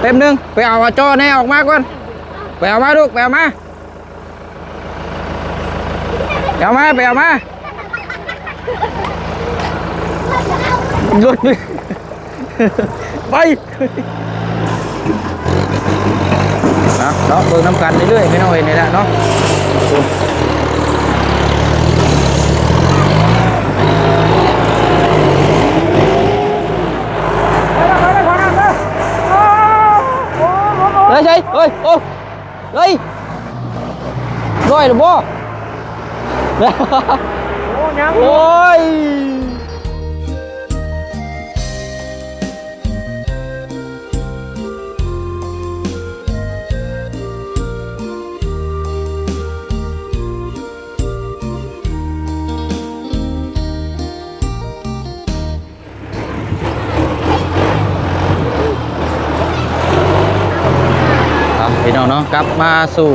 เต็มหนึ่งไปเอาจอแน่ออกมาก่อนไปเอามาลูกไปเอามาไปเอามาไปเอามาหยุดไปนะเนาะเบิ่งน้ำกันเรื่อยๆไม่น้อยนี่แหละเนาะ เฮ้ย ใช่เฮ้ยโอ้เฮ้ยร้อยหรือบ่โอ้ยั นาะกลับมาสู่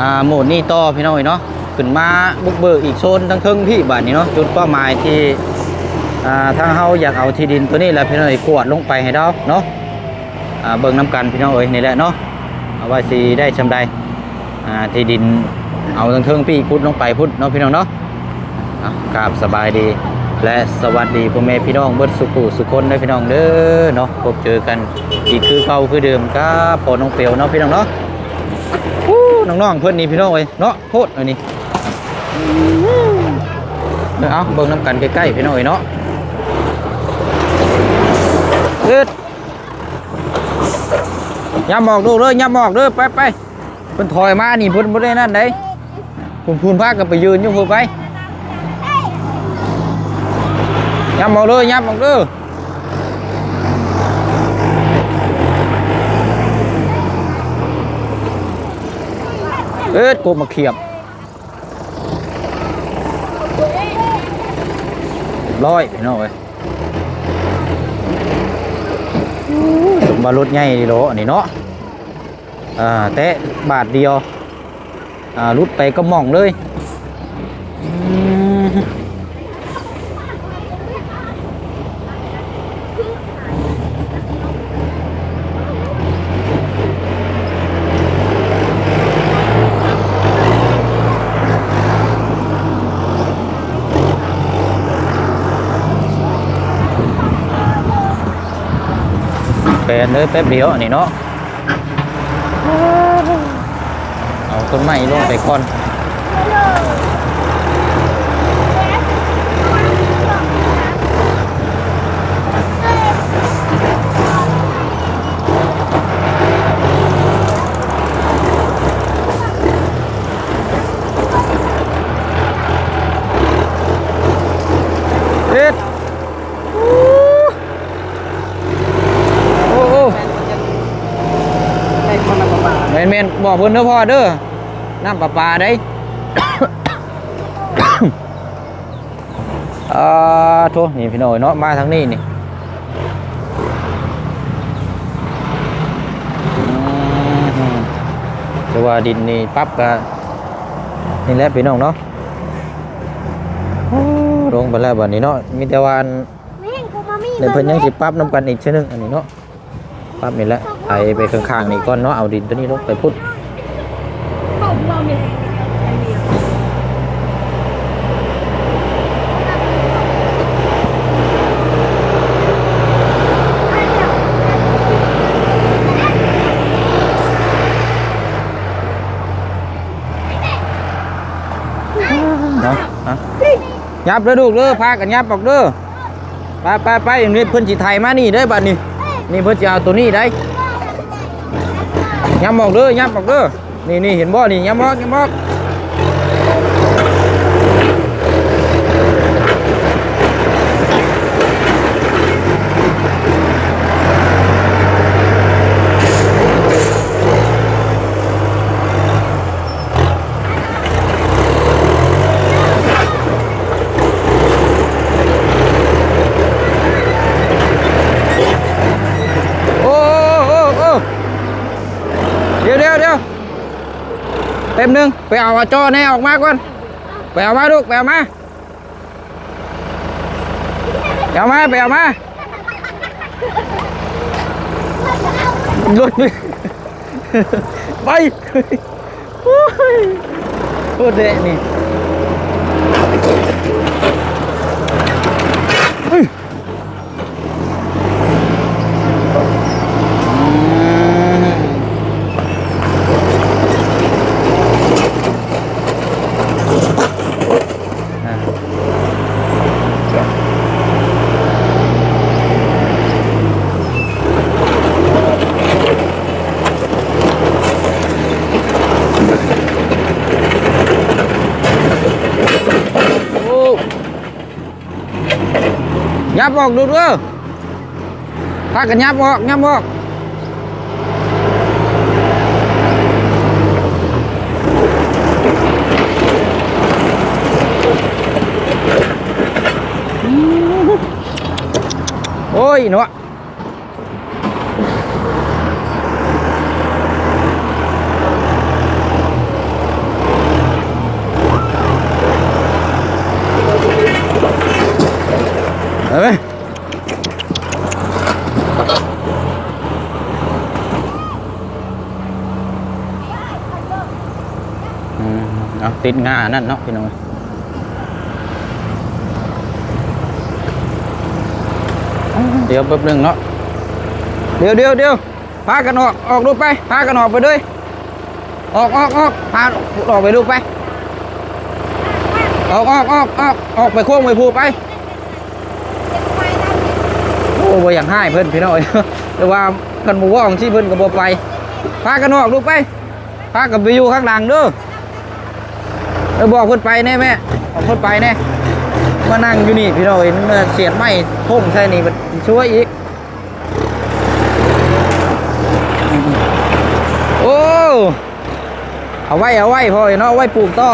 อ่าโหมดนี้ต่อพี่น้องเนาะขึ้นมาบุกเบิกอีกโซนทั้งเทิงพี่บ้านนี้เนาะจุดเป้าหมายที่อ่าทางเฮาอยากเอาที่ดินตัวนี้แหละพี่น้องอ้ยกวดลงไปให้เราเนาะอ่าเบิ่งน้ำกันพี่น้องเอ้ยนี่แหละเนาะเอาว่าสิได้ชำใดอ่าที่ดินเอาทั้งเทิงพี่พุดลงไปพุดเนาะพี่น้องเนาะกราบสบายดีและสวัสดีพ่อแม่พี่น้องเบิดสุขุสุคนเด้พี่น้องเด้อเนาะพบเจอกันอีกคือเก่าคือเดิมครับพอน้องเปียวเนาะพี่น้องเนาะ น้องๆเพื่อนนี่พี่น้องเอ้ยเนาะโคตรอันนี้เดี๋ยวเอาเบิ่งน้ำกันใกล้ๆพี่น้องเอ้ยเนาะเอ็ดยับหมอกดูเลยยับหมอกเด้อไปไปเพิ่นถอยมานี่เพิ่นบ่ได้นั่นเด้พุ่นพุ่นพากันไปยืนอยู่พุ่นไปยับหมอกเด้อยับหมอกเด้อ เอ๊ะกบมาเขียบร้อยพี่น้องเอ้ยสมบารถใหญ่ดีโลอันนี้เนาะอ่าแตะบาทเดียวอ่ารุดไปก็มองเลย อืมแปลนเลยแป๊บเดียวนี่เนาะเอาต้นไม้ลงไปก่อนเอ็ดโอ้โอ้ ใส่คนละประมาณ แมนแมน บอกเพิ่นเด้อพ่อเด้อน้ำประปาได้อ่าโทนี่พี่น้อยเนาะมาทางนี้นี่อืมแต่ว่าดินนี่ปั๊บก็นี่แหละพี่น้องเนาะโอ้ลงไปแล้วบัดนี้เนาะมีแต่ว่าอันแม่งกูมามีเดี๋ยวเพิ่นยังสิปรับน้ำกันอีกเช่นนึงอันนี้เนาะปรับนี่แหละไปไปข้างๆนี่ก่อนเนาะเอาดินตัวนี้ลงไปพุดผมเราเนี่ย เนาะอะ ยับเด้อลูกเด้อพากันยับออกเด้อไปไปไปอย่างนี่เพื่อนจีไทยมานี่เด้อบัดนี้ นี่เพื่อนจะเอาตัวนี้ได้ยับออกเด้อยับออกเด้อนี่นี่เห็นบ่นี่ยับออกยับออกโอ้โอ้โอ้เดี๋ยวเดี๋ยวเดี๋ยวเต็มหนึ่งไปเอาจอแน่ออกมาก่อนไปเอามาลูกไปเอามาไปเอามาไปเอามารถไปไปโอ้ยโคตรเดะนี่ ยับออกดูเด้อพากันยับออกยับออกโอ้ยหนูอะเอาไหมอืมเอาติดงานั่นเนาะ พี่น้องเดี๋ยวแป๊บหนึงเนาะเดี๋ยวเดี๋ยวเดี๋ยวพากันออกออกดูไปพ บ่อยากให้เพิ่นพี่น้อยแต่ว่ากันบ่ว่าของที่เพิ่นก็บ่ไปพากันออกลูกไปพากันไปอยู่ข้างหลังเด้อเออบอกเพิ่นไปแน่แม่บอกเพิ่นไปแน่มานั่งอยู่นี่พี่น้อยมันเสียดไม้พุ่งใส่นี่มันช่วยอีก โอ้เอาไว้เอาไว้พ่อเนาะเอาไว้ปลูกต่อ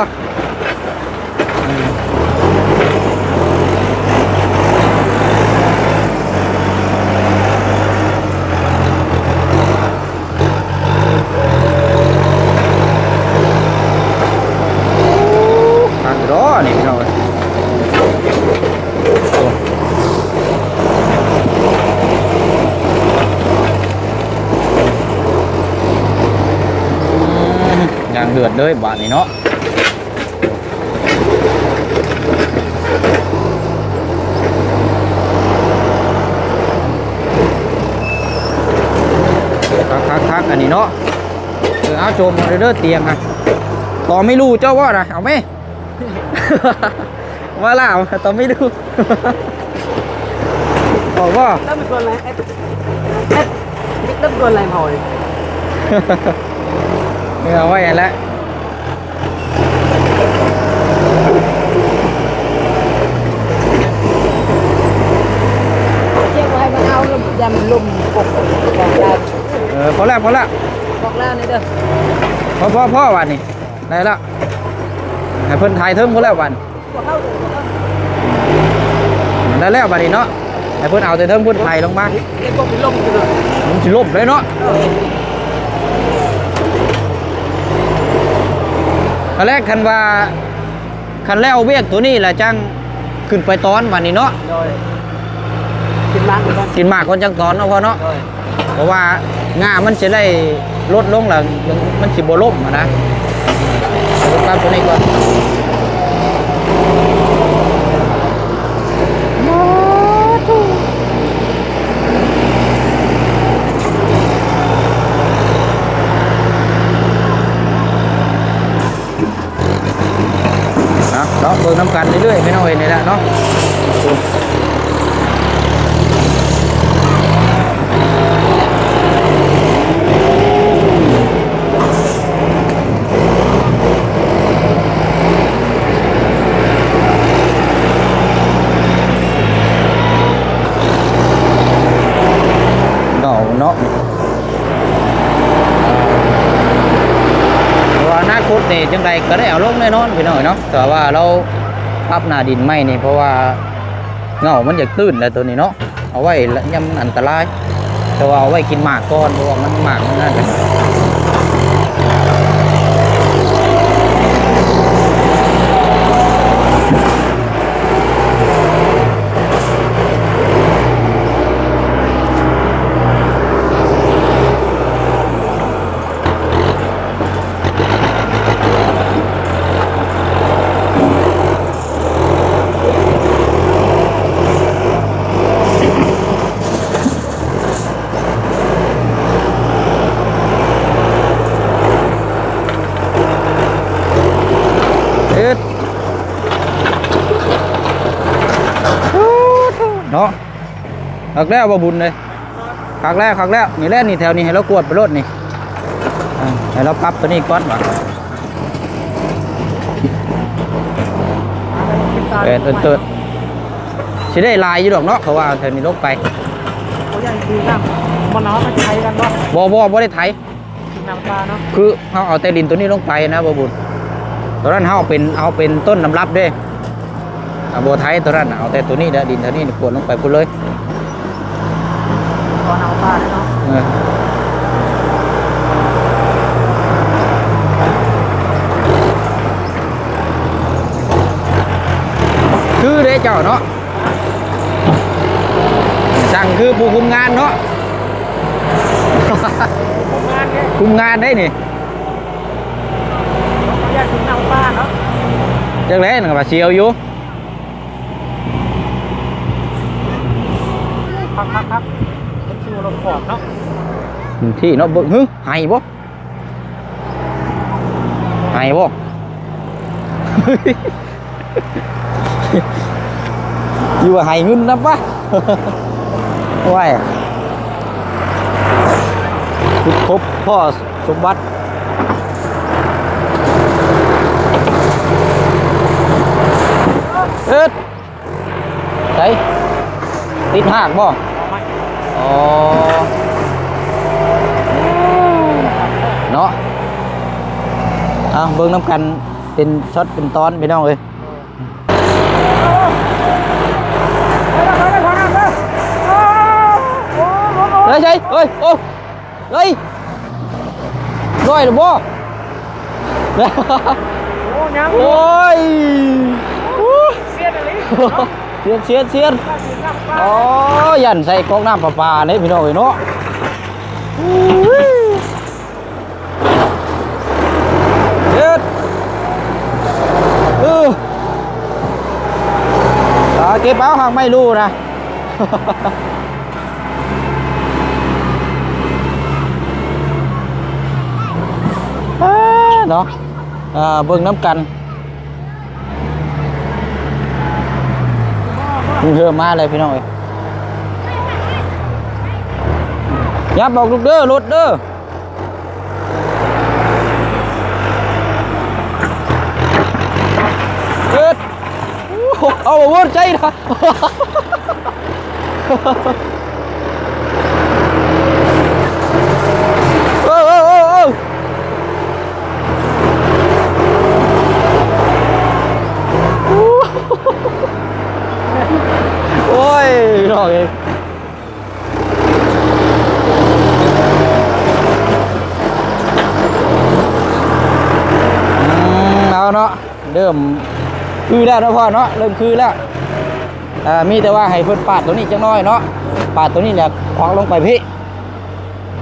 ทางรอนี่พี่น้องเอ้ยโอ้อืมอย่าง เดือดเลยบาทนี้เนาะคักคักคักอันนี้เนาะเออเอาโจมมาเด้อเตียงอะต่อไม่รู้เจ้าว่านะเอาไหมว่าล่ะต่อไม่รู้บอกว่าแล้วมันตัวอะไรเอ็ดเอ็ดแล้วมันตัวอะไรหอยไม่เอาไว้แล้ว เชี่ยไว้มันเอาลม ยำลมปกบอกได้เออพอแล้วพอแล้วบอกแล้วนี่เด้อพอพอพอวันนี้ได้แล้วให้เพิ่นถ่ายเทิงพอแล้ววันบอกเข้าดูบอกเข้าได้แล้ววันนี้เนาะให้เพิ่นเอาแต่เทิงเพิ่นถ่ายลงมาเรียกพวกเป็นลมกันเลยมันสิล่มเลยเนาะคันแรกคันว่าคันแล้วเวียกตัวนี้แหละจังขึ้นไปตอนวันนี้เนาะโดย กินมากเหมือนกันกินหมากคนจังตอนเนาะพอเนาะโดยเพราะว่างามันจะได้ลดลงแล้วมันสิบ่ล่มอะนะเอาไปปรับตัวนี้ก่อนนะเนาะเบิ่งน้ำกันเรื่อยๆไม่น้อยนี่แหละเนาะ เนาเนาะเพราะว่าอนาคตนี่จังใดก็ได้เอาลงแน่นอนพี่น้อยเนาะแต่ว่าเราพับหน้าดินไม่นี่เพราะว่าเงามันอยากตื้นแล้วตัวนี้เนาะเอาไว้ยำอันตรายแต่ว่าเอาไว้กินหมากก่อนเพราะว่ามันหมากมันน่าจะ คักแล้วบ่บุญเลยคักแล้วคักแล้วนี่แหละนี่แถวนี้ให้เรากวดไปรถนี่อ่าให้เราปรับตัวนี้ก่อนว่ะเปิดเอิ้นเติดสิได้ลายอยู่ดอกเนาะเพราะว่าแถวนี้ลงไปเขายังดีนะมันเอามาใช้กันว่าบ่บ่บ่ได้ไถน้ำปลาเนาะคือเฮาเอาแต่ดินตัวนี้ลงไปนะบ่บุญตัวนั้นเฮาเอาเป็นเอาเป็นต้นน้ำรับเด้เอาบ่ไถตัวนั้นน่ะเอาแต่ตัวนี้เด้อดินตัวนี้นี่กวดลงไปพุ่นเลย ตอนเอาปลาเนาะเออคือเด้เจ้าเนาะสั่งคือผู้คุมงานเนาะทำงานเนี่ยคุมงานได้นี่เขาอยากกินน้ำปลาเนาะจังได๋นั่นก็ว่าเสียวอยู่ ครับครับครับ เป็นชิวลมปอดเนาะที่เนาะเบิ่งหึให้บ่ให้บ่อยู่ว่าให้เงินนะปะว้ายคุดคบพ่อสมบัติเอ็ดใส่ติดหากบ่ เอาไหมอ๋อเนาะเอาเบิ่งน้ำกันเป็นช็อตเป็นตอนไปน้องเลยเฮ้ยใช่เฮ้ยโอ้เฮ้ยร้อยหรือบ่โอ้ยังโอ้ยเสียดอะไร เสียนเสียนเสียนถ้ากินน้ำปลาอ๋อยันใส่ก๊อกน้ำประปาเนี่ยพี่น้องเอ้ยเนาะเด็ดเออเอาเก็บเอาหากไม่รู้นะอ่าเนาะอ่าเบิ่งน้ำกัน เพิ่งเริ่มมาเลยพี่น้องเอ้ยยับบอกลูกเด้อรถเด้อเอ็ดโอ้โหเอาบ่วนใจนะ เออเออเออเออโอ้ยพี่น้องเองอืมเอาเนาะเริ่มคือแล้วเนาะพ่อเนาะเริ่มคือแล้วอ่ามีแต่ว่าให้เพิ่นปาดตัวนี้จังน้อยเนาะปาดตัวนี้แหละควักลงไปพี่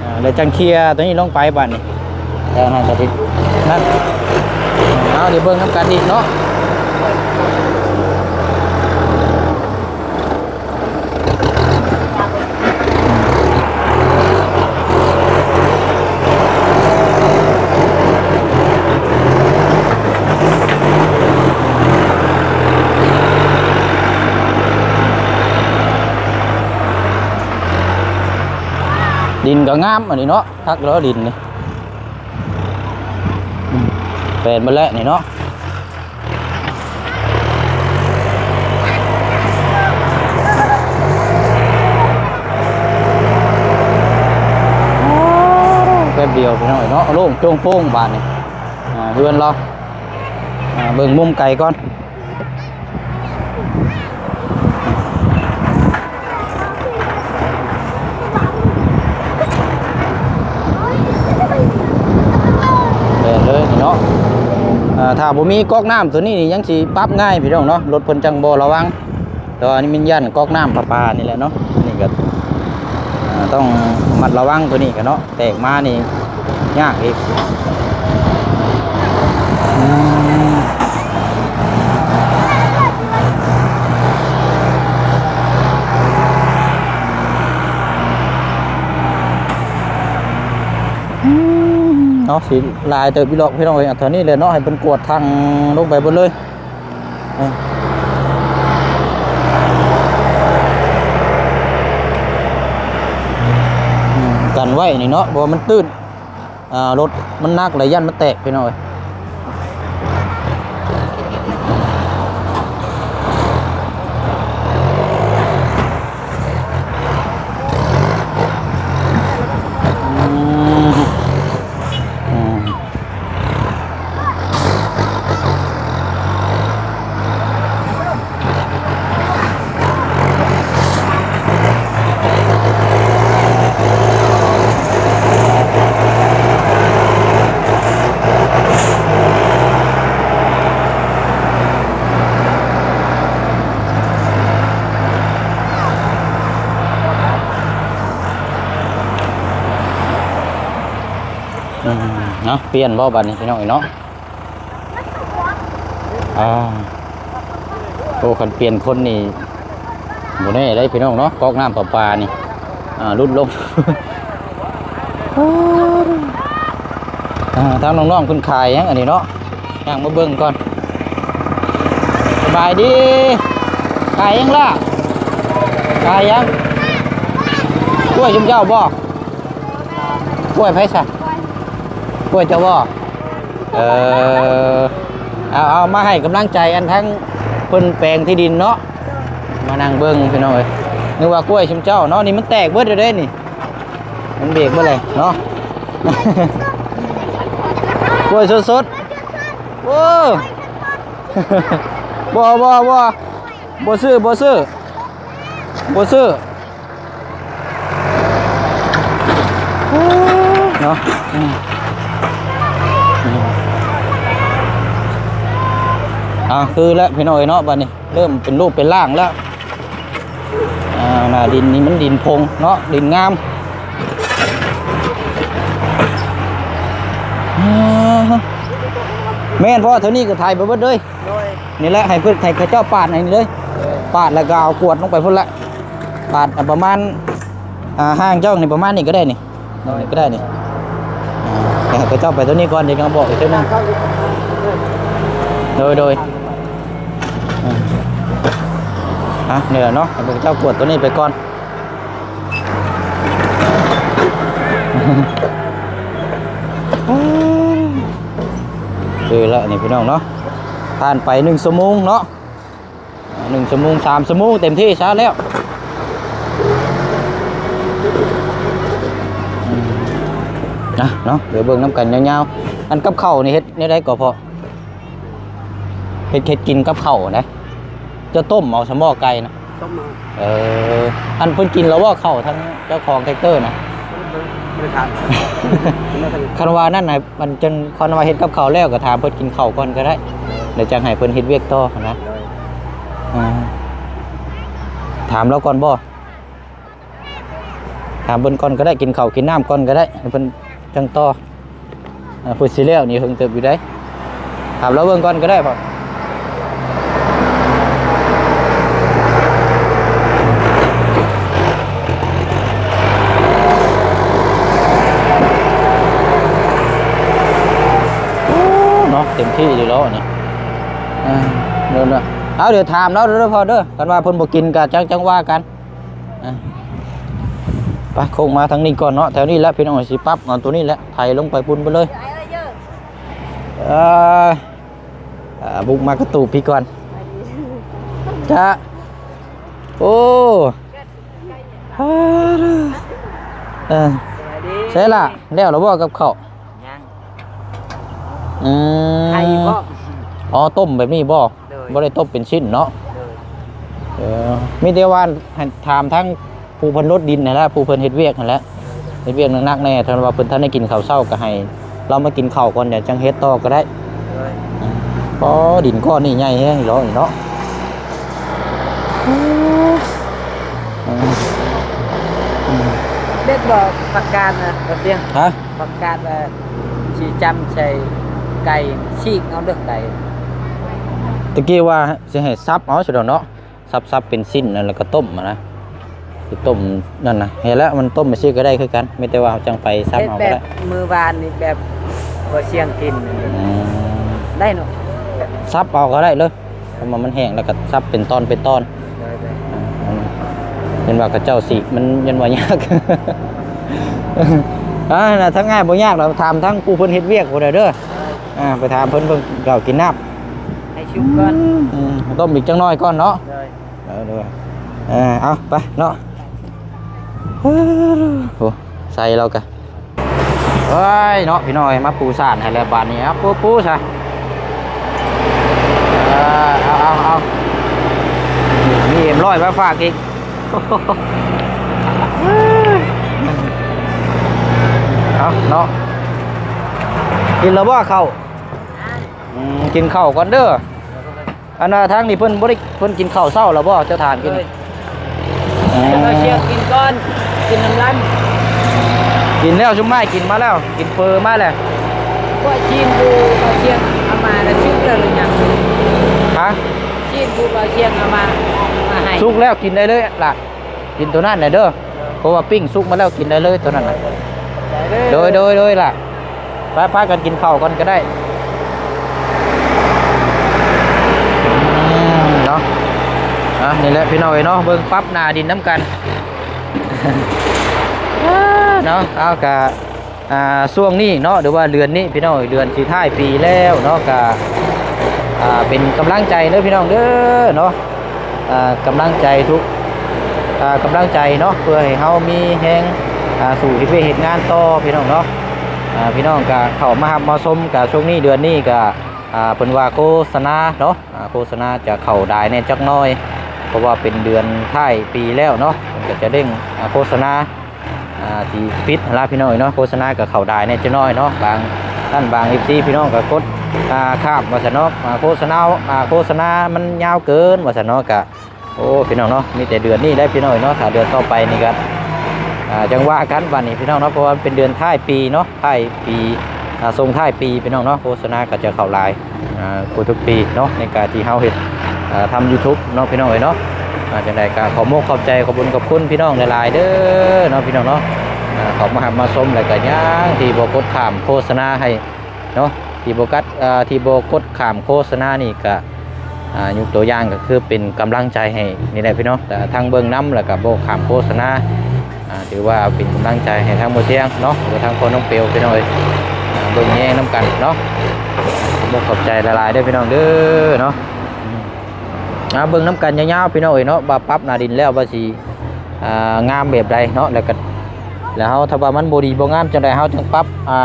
อ่าแล้วจังเคลียร์ตัวนี้ลงไปบ้านนี่แล้วนั่นจะตินั่นเอาเดี๋ยวเบิ่งน้ำกันอีกเนาะ ดินก็งามอันนี้เนาะทักแล้วดินนี่อืมเป็นมาแล้วนี่เนาะแป๊บเดียวพี่น้อยเนาะโล่งโจ้งโป้งบานนี่อ่าเฮือนเราอ่าเบิ่งมุมไก่ก่อน แม่นเลยนี่เนาะอ่า ถ้าบ่มีก๊อกน้ำตัวนี้นี่ยังสิปรับง่ายพี่น้องเนาะรถเพิ่นจังบ่ระวังแต่ว่าอันนี้มันยันก๊อกน้ำประปานี่แหละเนาะนี่ก็ต้องมัดระวังตัวนี้กันเนาะแตกมานี่ยากอีก เนาะสีลายเติบพี่น้องพี่น้องเองตอนนี้เลยเนาะให้เป็นกวดทางลงไปบนเลยกันไว้นี่เนาะเพราะมันตื้นรถมันนักเลยยันมันแตกพี่น้อง เนาะเปลี่ยนบ่บัดนี้พี่น้องเอ้ยเนาะอ่าโอ้คันเปลี่ยนคนนี่บ่แน่ได้พี่น้องเนาะกอกน้ำประปานี่อ่ารุดลงอ่าทางน้องๆเพิ่นขายยังอันนี้เนาะย่างมาเบิ่งก่อนสบายดีขายยังล่ะขายยังกล้วยชุมเจ้าบ่กล้วยไผซะกล้ วยเจ้าว่าเออเอาเอามาให้กำลังใจอันทั้งเพิ่นแปลงที่ดินเนาะมานั่งเบิ้งพี่น้องเอ้ยนึกว่ากล้วยชิมเจ้าเนาะนี่มันแตกเบิดเลยเด้นี่ มันเบรกเมื่อไรเนาะกล้วยสดๆโอ้บ่บ่บ่บ่ซื้อบ่ซื้อบ่ซื้อโอ้เนาะ อ่าคือแล้วพี่น้อยเนาะบัดนี้ เริ่มเป็นรูปเป็นร่างแล้วอ่าหน้าดินนี่มันดินพงเนาะดินงามอ่าแม่นเพราะว่าเท่านี้ก็ถ่ายไปเบิดเลยนี่แหละให้เพื่อนให้เขาเจ้าปาดให้นี่เลย ปาดแล้วก็เอากวดลงไปพุ่นละปาดประมาณอ่าห้างเจ้านี่ประมาณนี้ก็ได้นี่นี่ก็ได้นี่อ่าให้เขาเจ้าไปตัวนี้ก่อนเดี๋ยวเขาบอกอีกเท่านึงโดยโดยอ่า อะเนี่ยเนาะให้พวกเจ้ากวดตัวนี้ไปก่อนคือล้วนี่พี่น้องเนาะผ่านไปหนึ่งชั่วโมงเนาะหนึ่งชั่วโมงสามชั่วโมงเต็มที่ช้าแล้วนะเนาะเดี๋ยวเบิ่งน้ำกันยาวๆอันกับเข้านี่เฮ็ดนี่ได้ก็พอเฮ็ดเฮ็ดกินกับเข้านะ จะต้มเอาสมอไก่นะต้องมาเอออันเพิ่นกินแล้วว่าข้าวทั้งเจ้าของแท็กเตอร์นะไม่ทานไม่ทานคันว่านั่นน่ะมันจนคันว่าเฮ็ดกับข้าวแล้วก็ถามเพิ่นกินข้าวก่อนก็ได้เดี๋ยวจังให้เพิ่นเฮ็ดเวียกต่อนะโดยอ่าถามเราก่อนบ่ถามเพิ่นก่อนก็ได้กินข้าวกินน้ำก่อนก็ได้ให้เพิ่นจังต่ออ่าเพิ่นสิแล้วนี่เพิ่งเติบอยู่ได้ถามเราเบิ่งก่อนก็ได้พ่อเนาะ เต็มที่อยู่แล้วนี่เดี๋ยวนะเอาเดี๋ยวถามแล้วเด้อพอเด้อกันว่าเพิ่นบ่กินก็จังจังว่ากันไปคงมาทางนี้ก่อนเนาะแถวนี้แหละพี่น้องสิปั๊บเอาตัวนี้แหละไถลงไปปุ่นไปเลยเออบุกมากระตูพี่ก่อนจ้าโอ้ฮ่าเออใช่ล่ะแล้วเราบอกกับเขา อืมไข่บ่อ๋อต้มแบบนี้บ่โดยบ่ได้ต้มเป็นชิ้นเนาะโดยเออมีแต่ว่าให้ถามทั้งผู้เพิ่นรถดินนั่นแหละผู้เพิ่นเฮ็ดเวียกนั่นแหละเฮ็ดเวียกหนักๆแน่ถ้าว่าเพิ่นท่านได้กินข้าวเช้าก็ให้ เรามากินข้าวก่อนเดี๋ยวจังเฮ็ดต่อก็ได้โดยเพราะดินก้อนนี่ใหญ่แฮงอีหลอนี่เนาะอืมเด็กบอกประกาศนะเราเสียงฮะประกาศว่าชีจำใส่ ไก่ชีกเอาเด้อไก่ตะกี้ว่าสิให้ซับเอาสิดอกเนาะซับๆเป็นชิ้นนั่นแล้วก็ต้มอะนะสิต้มนั่นน่ะเห็นแล้วมันต้มไปซี่ก็ได้คือกัน ไม่แต่ว่าจังไปซับเฮ็ดเอาแบก็บได้มือวานนี่แบบบ่เสียงกินอืมได้เนาะซับเอาก็ได้เลยเพราะว่ามันแห้งแล้วก็ซับเป็นตอนเป็นตอนโดยโดยอืมเห็นว่ากระเจ้าสีมันยันว่ายากอ่าน่ะทั้งง่ายบ่ยากเราถามทั้งกูเพิ่นเฮ็ดเวียกบ่ได้เด้อ อ่าไปถามเพิ่นเพิ่นเก่ากินน้ำให้ชุบก่อนอืมต้มอีกจังน้อยก่อนเนาะเลยเออเด้อเออเอาไปเนาะโอ้ใส่เรากะเฮ้ยเนาะพี่น้อยมาปูสานให้แล้วบานนี้ครับปูปูซะเออเอาเอาเอามีเอ็มร้อยมาฝากอีก เอาเนาะกินแล้วบ่เข้าวอืม กินข้าวก่อนเด้ออันน่ะทางนี้เพิ่นบ่ได้เพิ่นกินข้าวเช้าแล้วบ่เจ้าทานกินเลยจะมาเชียงกินก่อนกินน้ำรันกินแล้วชุมไม้กินมาแล้ว กินเฟอร์มาแล้วก็ชีนบูมาเชียงเอามาแล้วชุบเลยหรือยังฮะชีนบูมาเชียงเอามามาให้สุกแล้วกินได้เลยล่ะกินตัวนั้นน่ะเด้อเพราะว่าปิ้งสุกมาแล้วกินได้เลยตัวนั้นน่ะโดยโดยโดยล่ะไปพากันกินข้าวกันก็ได้อืมเนาะ อะนี่แหละพี่น้อยเนาะเบิ่งปั๊บหนาดินน้ำกันเนาะเอากะอ่าช่วงนี้เนาะหรือว่าเดือนนี้พี่น้องเดือนสีท้ายปีแล้วเนาะกะอ่าเป็นกำลังใจเด้อพี่น้องเด้อเนาะอ่ากำลังใจทุกอ่ากำลังใจเนาะเพื่อให้เฮามีแฮงอ่าสู่ที่ไปเหตุงานต่อพี่น้องเนาะอ่าพี่น้องกะเข้ามาหับมาชมกะช่วงนี้เดือนนี้กะอ่าเพิ่นว่าโฆษณาเนาะอ่าโฆษณาจะเข้าได้แน่จักหน้อยเพ ราะว่าเป็นเดือนท้ายปีแล้วเนาะมันก็จะเด้งโฆษณาอ่าที่ปิดลาพี่น้อยเนาะโฆษณากับเขาได้ในจะน้อยเนาะบางท่านบางอีซีพี่น้องก็กดข้ามวาสนาะอ่าโฆษณาโฆษณา มันยาวเกินวาสนเนาะกะโอ้พี่น้องเนาะมีแต่เดือนนี้ได้พี่น้อยเนาะถ้าเดือนต่อไปนี่ก็อ่าจังว่ากันวันนี้พี่น้องเนาะเพราะว่าเป็นเดือนท้ายปีเนาะท้ายปีทรงท้ายปีพี่น้องเนาะโฆษณาก็จะเข้าลายทุกปีเนาะในการที่เฮาเฮ็ ดอ่าทำ YouTube เนาะพี่น้องเอ้ยเนาะอ่าจังไดก็ขอโมกขอบใจขอบุญขอบคุณพี่น้องหลายๆเด้อเนาะพี่น้องเนาะอ่าเขามาหามาชมแล้วก็ย่างที่โบกดขามโฆษณาให้เนาะที่โบกัดที่โบกดขามโฆษณานี่ก็ยกตัวอย่างก็คือเป็นกำลังใจให้นี่แหละพี่เนาะแต่ทางเบื้องน้ำแล้วก็โบขามโฆษณาถือว่าเป็นกำลังใจให้ทางโมเสียงเนาะหรือทางคนน้องเปียวพี่น้องเอ้ยเบื้องแย่งน้ำกันเนาะโบขอบใจละลายๆเด้อพี่น้องเด้อเนาะ อ่าเบื้องน้ำกันยาวๆพี่น้องเอ้ยเนาะบาปรั๊บหนาดินแล้วว่าสิอ่างามแบบใดเนาะแล้วก็แล้วเฮาถ้าว่ามันบ่ดีบ่งามจังไดเฮาจังปรับอ่า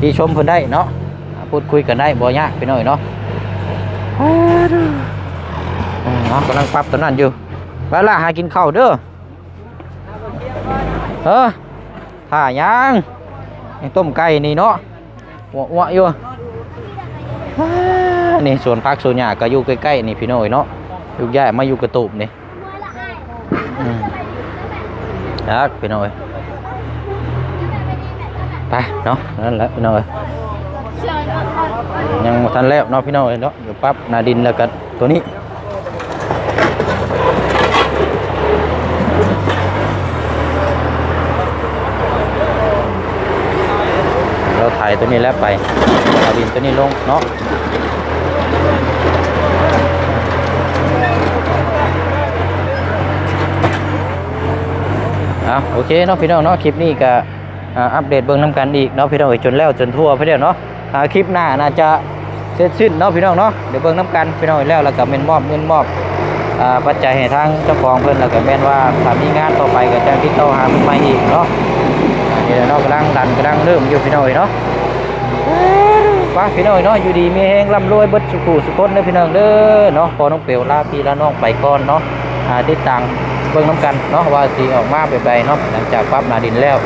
ที่ชมเพิ่นได้เนาะพูดคุยกันได้บ่ยากพี่น้อยเนาะอืมเนาะกำลังปรับตัวนั้นอยู่เวลาหากินข้าวเด้อเออถ้ายังยังต้มไก่นี่เนาะอ้วๆอยู่ นี่สวนผักสวนหญ้าก็อยู่ใกล้ๆนี่พี่น้อยเนาะอยู่ย้ายมาอยู่กระตูบนี่อืมครับพี่น้อยไปเนาะนั่นแหละพี่น้องเอ้ยยังบ่ทันแล้วเนาะพี่น้องเอ้ยเนาะเดี๋ยวปั๊บหนาดินแล้วก็ตัวนี้เราถ่ายตัวนี้แล้วไปหนาดินตัวนี้ลงเนาะ อาโอเคเนาะพี่น้องเนาะคลิปนี้ก็อัปเดตเบื้องน้ำกันอีกเนาะพี่น้องเอ้ยจนแล้วจนทั่วพี่เดียวเนาะคลิปหน้าน่าจะเสร็จสิ้นเนาะพี่น้องเนาะเดี๋ยวเบื้องน้ำกันพี่น้องเอ้ยแล้วแล้วก็เมนมอบเงินมอบปัจจัยให้ทางเจ้าของเพิ่นแล้วก็แม่นว่าถ้ามีงานต่อไปก็จะติดต่อหาเพิ่นมาอีกเนาะนี่แหละเนาะกำลังดันกำลังเริ่มอยู่พี่น้องเอ้ยเนาะว่าพี่น้องเอ้ยเนาะอยู่ดีมีแฮงร่ำรวยเบิดสุขุสุขคนเด้อพี่น้องเด้อเนาะพอน้องเปียวลาพี่ลาน้องไปก่อนเนาะติดตาม เบื้องน้ำกันเนาะว่าสีออกมาแบบใดเนาะหลังจากปรับหนาดินแล้ว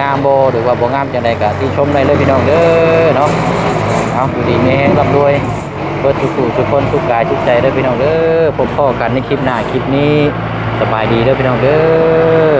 งามโบหรือว่าโบงามจังใดก็ที่ชมได้เลยพี่น้องเด้อเนาะเอาอยู่ดีมีแฮงร่ำรวยเบิดสุขุสุขคนสุขกายสุขใจเด้อพี่น้องเด้อพบพ่อกันในคลิปหน้าคลิปนี้สบายดีเด้อพี่น้องเด้อ